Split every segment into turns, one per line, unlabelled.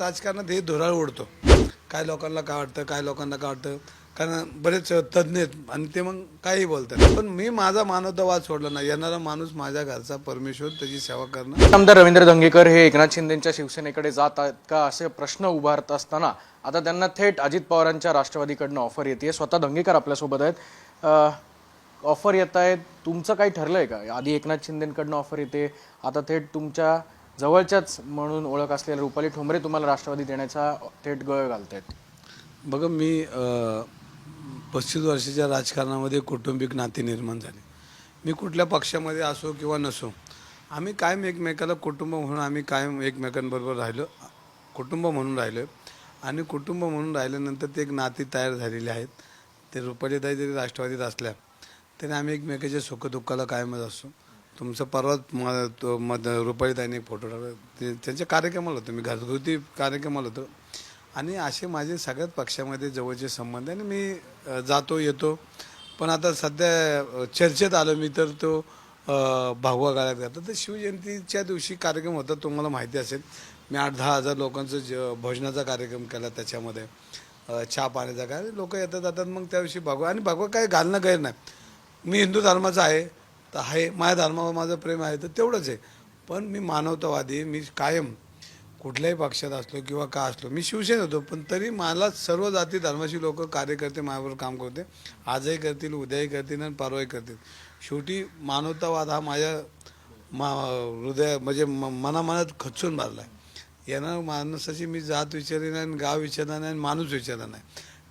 राजकारणात हे धुराळ उडतो. काय लोकांना काय वाटतं काय लोकांना काय वाटतं. कारण बरेच तज्ज्ञ आहेत आणि ते मग काही बोलतात. पण मी माझा मानवतावाद सोडला नाही. येणारा माणूस माझ्या घरचा परमेश्वर त्याची सेवा करणं.
आमदार रवींद्र धंगेकर हे एकनाथ शिंदेच्या शिवसेनेकडे जात आहेत का असे प्रश्न उभारत असताना आता त्यांना थेट अजित पवारांच्या राष्ट्रवादीकडनं ऑफर येते स्वतः धंगेकर आपल्यासोबत आहेत. ऑफर येत आहेत तुमचं काही ठरलं आहे का? आधी एकनाथ शिंदेकडनं ऑफर येते. आता थेट तुमच्या जवळच्याच म्हणून ओळख असलेल्या रुपाली ठोंबरे तुम्हाला राष्ट्रवादी देण्याचा थेट गळ घालतायत.
बघा मी पस्तीस वर्षाच्या राजकारणामध्ये कौटुंबिक नाते निर्माण झाले. मी कुठल्या पक्षामध्ये असो किंवा नसो आम्ही कायम एकमेकाला कुटुंब म्हणून आम्ही कायम एकमेकांबरोबर राहिलो कुटुंब म्हणून राहिलो. आणि कुटुंब म्हणून राहिल्यानंतर ते एक नाती तयार झालेली आहेत. ते रुपालीताई जरी राष्ट्रवादीत असल्या तरी आम्ही एकमेकाच्या सुखदुःखाला कायमच असतो. तुमचं परवाच म- तो मध रुपालीताईने फोटो टाकला. ते त्यांच्या कार्यक्रमाला होतो. मी घरगुती कार्यक्रमाला होतो. आणि असे माझे सगळ्याच पक्षामध्ये जवळचे संबंध आहे आणि मी जातो येतो. पण आता सध्या चर्चेत आलो मी तर तो भागवा गाळ्यात घातला तर शिवजयंतीच्या दिवशी कार्यक्रम होता तुम्हाला माहिती असेल. मी आठ दहा हजार लोकांचं ज भोजनाचा कार्यक्रम केला त्याच्यामध्ये. चहा पाण्याचा काय लोक येतात जातात मग त्या दिवशी भगवा. आणि भगवा काय घालणं गैर नाही. मी हिंदू धर्माचा आहे. तर आहे माझ्या धर्मावर माझं प्रेम आहे तर तेवढंच आहे. पण मी मानवतावादी मी कायम कुठल्याही पक्षात असलो किंवा का असलो मी शिवसेनेत होतो पण तरी मला सर्व जाती धर्माची लोक कार्यकर्ते माझ्याबरोबर काम करते. आजही करतील उद्याही करतील आणि परवाही करतील. शेवटी मानवतावाद हा माझ्या मा हृदय म्हणजे म- मनामनात खचून भरला आहे येणार माणसाची मी जात विचारली नाही आणि गाव विचारला नाही आणि माणूस विचारला नाही.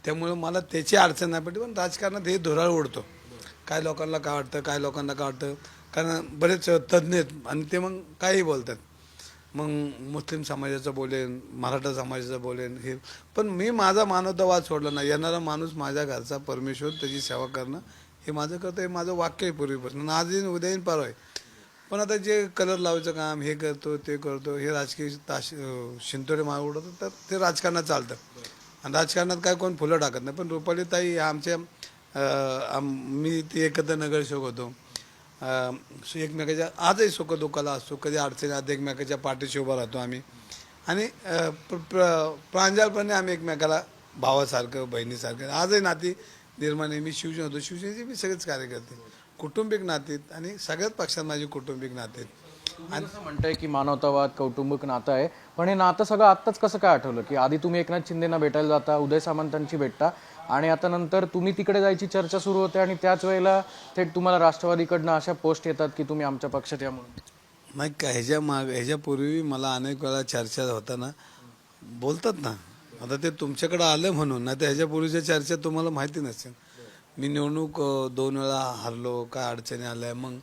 त्यामुळे मला त्याची अडचण नाही पडली पण राजकारणात हे धुराळ उडतो. काय लोकांना काय वाटतं काय लोकांना काय वाटतं? कारण बरेच तज्ज्ञ आहेत आणि ते मग काही बोलतात. मग मुस्लिम समाजाचं बोलेन मराठा समाजाचं बोलेन हे. पण मी माझा मानवतावाद सोडला नाही. येणारा माणूस माझ्या घरचा परमेश्वर त्याची सेवा करणं हे माझं करतं हे माझं वाक्य आहे पूर्वीपासून. आज येईन उद्या येईन परवा आहे पण आता जे कलर लावायचं काम हे करतो ते करतो हे राजकीय ताश शिंतोडे माग उडवतो तर ते राजकारणात चालतं. आणि राजकारणात काय कोण फुलं टाकत नाही. पण रुपालीताई ताई आमच्या आम- मी ते एकत्र नगरसेवक होतो. सो एकमेकाच्या आजही सुख दुःखाला असतो. कधी अडचणी आत एकमेकाच्या पाठीशी उभा राहतो आम्ही. आणि प्र- प्र- प्रांजळपणे आम्ही एकमेकाला भावासारखं बहिणीसारखं आजही नाती निर्माण आहे. मी शिवसेना होतो. शिवसेनेचे मी सगळेच कार्यकर्ते कुटुंबिक नातीत आणि सगळ्याच पक्षात माझी कुटुंबिक नातीत
आणि जसं म्हणताय की मानवतावाद कौटुंबिक नातं आहे पण हे नातं सगळं आत्ताच कसं काय आठवलं? की आधी तुम्ही एकनाथ शिंदेना भेटायला जाता उदय सामंतांची भेटता आणि आता नंतर तुम्ही तिकडे जायची चर्चा सुरू होते आणि त्याच वेळेला थेट तुम्हाला राष्ट्रवादीकडनं अशा पोस्ट येतात की तुम्ही आमच्या पक्षात या म्हणून.
नाही का ह्याच्या माग ह्याच्यापूर्वी मला अनेक वेळा चर्चा होताना बोलतात ना आता ते तुमच्याकडे आलं म्हणून नाही तर ह्याच्यापूर्वीच्या चर्चा तुम्हाला माहिती नसेल. मी निवडणूक दोन वेळा हरलो काय अडचणी आल्या मग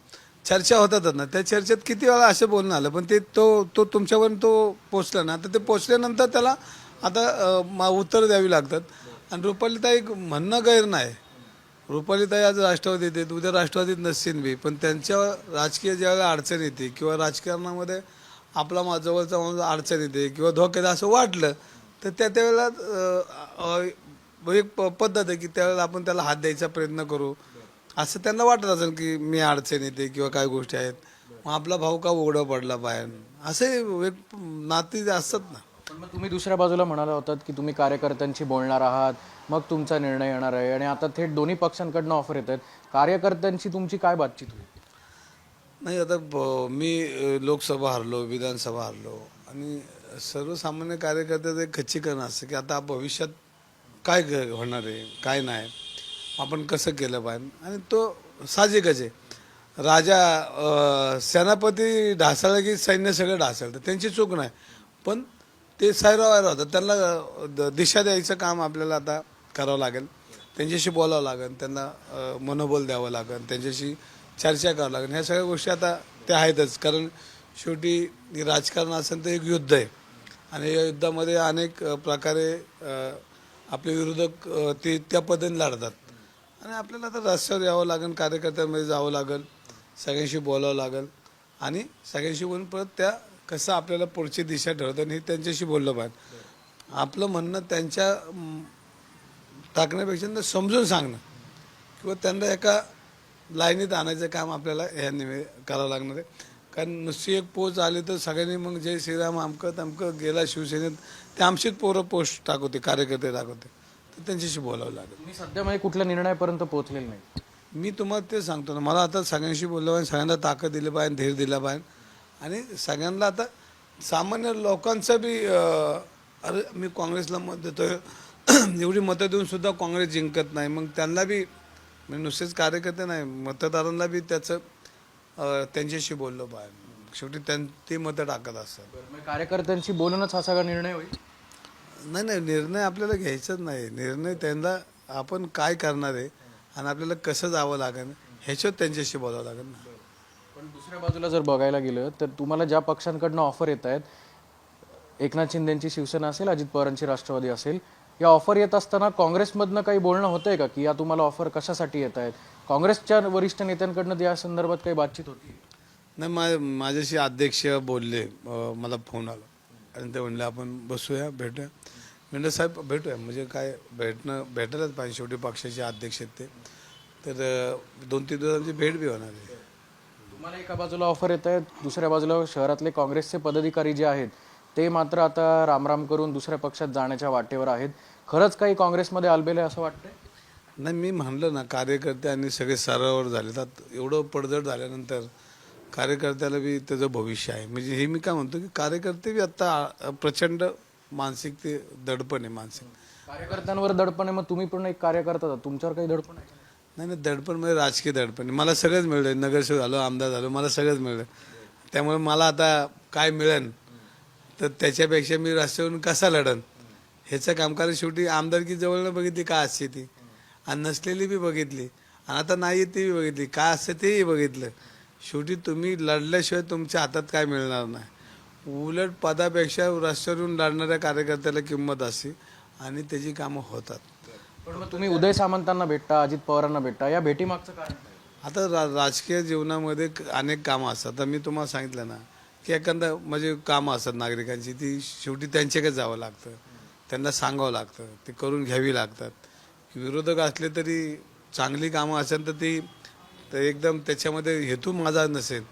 चर्चा होतातच ना. त्या चर्चेत किती वेळा असं बोलणं आलं पण ते तो तो तुमच्यावर तो पोचला ना. तर ते पोचल्यानंतर त्याला आता मा- उत्तर द्यावी लागतात. आणि रुपालीताई म्हणणं गैर नाही. रुपालीताई आज राष्ट्रवादीत आहेत उद्या राष्ट्रवादीत नसतील बी पण त्यांच्या राजकीय ज्यावेळेला अडचण येते किंवा राजकारणामध्ये आपला मा- जवळचा माणूस अडचण येते किंवा धोक्यात असं वाटलं तर त्या त्यावेळेला एक प- पद्धत आहे की त्यावेळेला आपण त्याला हात द्यायचा प्रयत्न करू. असं त्यांना वाटत असेल की मी अडचण येते किंवा काय गोष्टी आहेत. मग आपला भाऊ का उघडा पडला बाहेर? असे एक नाती असतात ना.
पण मग तुम्ही दुसऱ्या बाजूला म्हणाला होतात की तुम्ही कार्यकर्त्यांशी बोलणार आहात मग तुमचा निर्णय येणार आहे आणि आता थेट दोन्ही पक्षांकडनं ऑफर येत आहेत. कार्यकर्त्यांशी तुमची काय बातचीत होईल?
नाही आता ब- मी अ, लोकसभा हरलो विधानसभा हरलो आणि सर्वसामान्य कार्यकर्त्याचं एक खच्चीकरण असतं की आता भविष्यात काय ग- होणार आहे काय नाही आपण कसं केलं पाहिजे? आणि तो साहजिकच आहे. राजा अ, सेनापती ढासळला की सैन्य सगळं ढासळतं त्यांची चूक नाही. पण ते सायरावायला होतात त्यांना द- दिशा द्यायचं काम आपल्याला आता करावं लागेल. त्यांच्याशी बोलावं लागेल त्यांना मनोबल द्यावं लागेल त्यांच्याशी चर्चा करावं लागेल. ह्या सगळ्या गोष्टी आता त्या आहेतच. कारण शेवटी राजकारण असेल तर एक युद्ध आहे. आणि या युद्धामध्ये अनेक प्रकारे आपले विरोधक ते त्या पद्धतीने लढतात. आणि आपल्याला आता रस्त्यावर यावं लागेल कार्यकर्त्यांमध्ये जावं लागेल सगळ्यांशी बोलावं लागेल. आणि सगळ्यांशी बोलून परत त्या कसं आपल्याला पुढची दिशा ठरवतात हे त्यांच्याशी बोललं पाहिजे. आपलं म्हणणं त्यांच्या म, टाकण्यापेक्षा त्यांना समजून सांगणं. किंवा त्यांना एका लाईनीत आणायचं काम आपल्याला ह्या निवे करावं लागणार आहे. कारण नुसती एक पोच आली तर सगळ्यांनी मग जय श्रीराम अमकं तमकं गेला शिवसेनेत ते आमचीच पोरं पोस्ट टाकवते कार्यकर्ते टाकवते. तर त्यांच्याशी बोलावं लागेल.
तुम्ही सध्या म्हणजे कुठल्या निर्णयापर्यंत पोहोचलेले नाही.
मी तुम्हाला ते सांगतो ना मला आता सगळ्यांशी बोललं पाहिजे सगळ्यांना ताकद दिली पाहिजे धीर दिला पाहिजे. आणि सगळ्यांना आता सामान्य लोकांचं बी अरे मी काँग्रेसला मत देतोय. एवढी मतं देऊन सुद्धा काँग्रेस जिंकत नाही. मग त्यांना बी म्हणजे नुसतेच कार्यकर्ते नाही मतदारांना बी त्याचं त्यांच्याशी बोललं पाहिजे शेवटी त्यां ते मतं टाकत असतात.
कार्यकर्त्यांशी बोलूनच हा सगळा निर्णय होईल?
नाही नाही निर्णय आपल्याला घ्यायचाच नाही. निर्णय त्यांना आपण काय करणार आहे आणि आपल्याला कसं जावं लागेल ह्याच्यात त्यांच्याशी बोलावं लागेल ना.
पण दुसऱ्या बाजूला जर बघायला गेलं तर तुम्हाला ज्या पक्षांकडनं ऑफर येत आहेत एकनाथ शिंदेची शिवसेना असेल अजित पवारांची राष्ट्रवादी असेल या ऑफर येत असताना काँग्रेसमधनं काही बोलणं होतंय का की या तुम्हाला ऑफर कशासाठी येत आहेत? काँग्रेसच्या वरिष्ठ नेत्यांकडनं या संदर्भात काही बातचीत होती?
नाही मा माझ्याशी अध्यक्ष बोलले मला फोन आला. आणि ते म्हणले आपण बसूया भेटूया. म्हणलं साहेब भेटूया. म्हणजे काय भेटणं भेटायलाच पाहिजे शेवटी पक्षाचे अध्यक्ष आहेत ते. तर दोन तीन दिवसांची भेट बी होणार आहे.
तुम्हाला एका बाजूला ऑफर येत आहेत दुसऱ्या बाजूला शहरातले काँग्रेसचे पदाधिकारी जे आहेत ते मात्र आता रामराम करून दुसऱ्या पक्षात जाण्याच्या वाटेवर आहेत. खरंच काही काँग्रेसमध्ये आलबेले असं वाटतंय?
नाही मी म्हणलं ना कार्यकर्ते आणि सगळे सरळवर झाले. तर एवढं पडझड झाल्यानंतर कार्यकर्त्याला बी त्याचं भविष्य आहे. म्हणजे हे मी काय म्हणतो की कार्यकर्ते बी आता प्रचंड मानसिक ते दडपण आहे मानसिक.
कार्यकर्त्यांवर दडपण आहे मग तुम्ही पण एक कार्यकर्ता. तुमच्यावर काही दडपण आहे?
नाही नाही दडपण म्हणजे राजकीय दडपण. मला सगळंच मिळलं नगरसेवक झालो आमदार झालो मला सगळंच मिळलं त्यामुळे मला आता काय मिळेल? तर त्याच्यापेक्षा मी राष्ट्रवादीन कसा लढन? ह्याचं कामकाज शेवटी आमदारकी जवळ बघितली का असते ती? आणि नसलेली बी बघितली. आणि आता नाही ती बी बघितली. का असतं तेही बघितलं. शेवटी तुम्ही लढल्याशिवाय तुमच्या हातात काय मिळणार नाही. उलट पदापेक्षा राष्ट्रवादीहून लढणाऱ्या कार्यकर्त्याला किंमत असते आणि त्याची कामं होतात.
पण मग तुम्ही उदय सामंतांना भेटता अजित पवारांना भेटता या भेटीमागचं कारण काय?
आता रा राजकीय जीवनामध्ये क- अनेक कामं असतात. आता मी तुम्हाला सांगितलं ना की एखादा म्हणजे कामं असतात नागरिकांची ती शेवटी त्यांच्याकडे जावं लागतं. त्यांना सांगावं लागतं ते करून घ्यावी लागतात. विरोधक असले तरी चांगली कामं असेल तर ती तर एकदम त्याच्यामध्ये हेतू माझा नसेल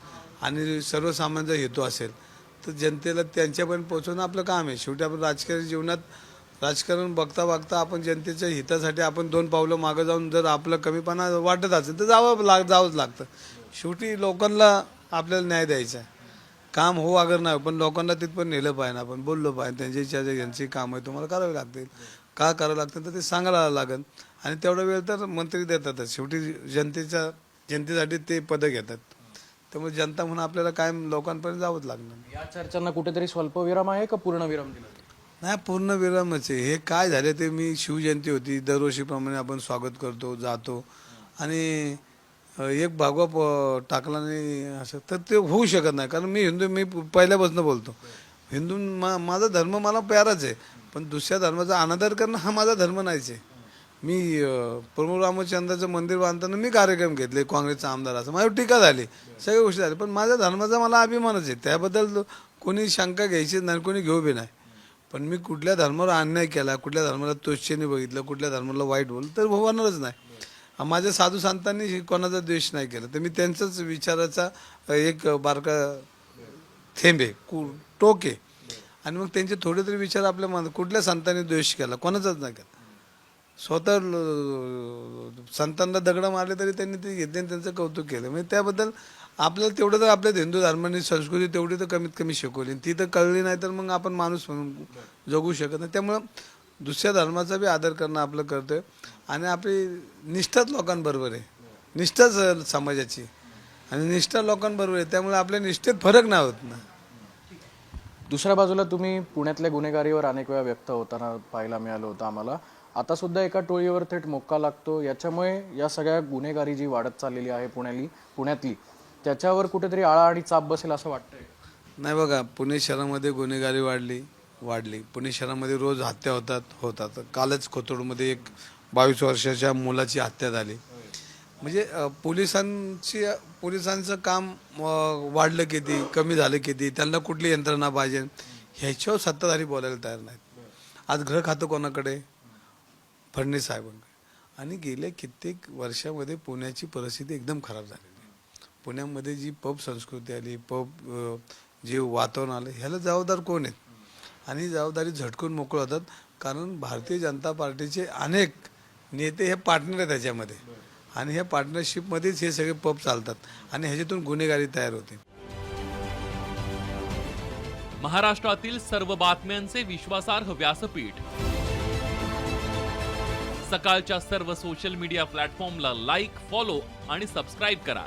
आणि सर्वसामान्यांचा हेतू असेल तर जनतेला त्यांच्यापर्यंत पोहोचवणं आपलं काम आहे. शेवटी आपण राजकीय जीवनात राजकारण बघता बघता आपण जनतेच्या हितासाठी आपण दोन पावलं मागं जाऊन जर आपलं कमीपणा वाटत असेल तर जावं लाग जावंच लागतं. शेवटी लोकांना आपल्याला न्याय द्यायचा आहे. काम हो अगर नाही हो, पण लोकांना तिथपर्यंत नेलं पाहिजे आपण बोललो पाहिजे त्यांच्या इच्छा जे यांची काम आहे तुम्हाला करावे लागतील. का करावं लागतं तर ते सांगायला लागेल. आणि तेवढा वेळ तर मंत्री देतातच. शेवटी जनतेच्या जनतेसाठी ते पदं घेतात. त्यामुळे जनता म्हणून आपल्याला कायम लोकांपर्यंत जावंच लागणार.
या चर्चांना कुठेतरी स्वल्पविराम आहे का पूर्ण विराम दिला?
नाही पूर्ण विरामच आहे. हे काय झाले ते मी शिवजयंती होती. दरवर्षीप्रमाणे आपण स्वागत करतो जातो. आणि एक भागवा प- टाकला नाही असं तर ते होऊ शकत नाही. कारण मी हिंदू मी पहिल्यापासून बोलतो. हिंदू मा माझा धर्म मला प्याराच आहे. पण दुसऱ्या धर्माचा अनादर करणं हा माझा धर्म नाहीच आहे. मी अ, प्रभू रामचंद्राचं मंदिर बांधताना मी कार्यक्रम घेतले काँग्रेसचा आमदार असं. माझ्यावर टीका झाली. सगळ्या गोष्टी झाल्या. पण माझ्या धर्माचा मला अभिमानच आहे. त्याबद्दल कोणी शंका घ्यायची नाही कोणी घेऊ बी नाही. पण मी कुठल्या धर्मावर अन्याय केला कुठल्या धर्माला तुच्छेने बघितलं कुठल्या धर्माला वाईट बोललं तर होणारच नाही. माझ्या साधू संतांनी कोणाचा द्वेष नाही केला. तर मी त्यांचाच विचाराचा एक बारका थेंब आहे कु टोके आणि मग त्यांचे थोडे तरी विचार आपल्या मनात कुठल्या संतांनी द्वेष केला? कोणाचाच नाही केला. स्वतः संतांना दगडं मारले तरी त्यांनी ते घेतले आणि त्यांचं कौतुक केलं. म्हणजे त्याबद्दल आपल्याला तेवढं तर आपल्या हिंदू धर्माने संस्कृती तेवढी तर कमीत कमी शिकवली. ती तर कळली नाही तर मग आपण माणूस म्हणून जगू शकत नाही. त्यामुळं दुसऱ्या धर्माचा बी आदर करणं आपलं करतं आणि आपली निष्ठाच लोकांबरोबर आहे. निष्ठाच समाजाची. आणि निष्ठा लोकांबरोबर आहे. त्यामुळे आपल्या निष्ठेत फरक नाही होत ना.
दुसऱ्या बाजूला तुम्ही पुण्यातल्या गुन्हेगारीवर अनेक वेळा व्यक्त होताना पाहायला मिळालं होतं आम्हाला. आता सुद्धा एका टोळीवर थेट मोक्का लागतो. याच्यामुळे या सगळ्या गुन्हेगारी जी वाढत चाललेली आहे पुण्याली पुण्यातली त्याच्यावर कुठेतरी आळा आणि चाप बसेल असं वाटतंय.
नाही बघा पुणे शहरामध्ये गुन्हेगारी वाढली वाढली. पुणे शहरामध्ये रोज हत्या होतात होतात. कालच कोथरूडमध्ये एक बावीस वर्षाच्या मुलाची हत्या झाली. म्हणजे पोलिसांची पोलिसांचं काम वाढलं किती कमी झालं किती त्यांना कुठली यंत्रणा पाहिजे? ह्याच्यावर सत्ताधारी बोलायला तयार नाहीत. आज घर खातं कोणाकडे? फडणवीस साहेबांकडे. आणि गेल्या कित्येक वर्षामध्ये पुण्याची परिस्थिती एकदम खराब झाली. पुण्यामध्ये जी पब संस्कृती आली पब जे वातावरण आलं ह्याला जबाबदार कोण आहेत? आणि जबाबदारी झटकून मोकळं होतात कारण भारतीय जनता पार्टीचे अनेक नेते हे पार्टनर आहेत त्याच्यामध्ये. आणि ह्या पार्टनरशिपमध्येच हे सगळे पब चालतात आणि ह्याच्यातून गुन्हेगारी तयार होते.
महाराष्ट्रातील सर्व बातम्यांचे विश्वासार्ह व्यासपीठ. सकाळच्या सर्व सोशल मीडिया प्लॅटफॉर्मला लाईक फॉलो आणि सबस्क्राईब करा.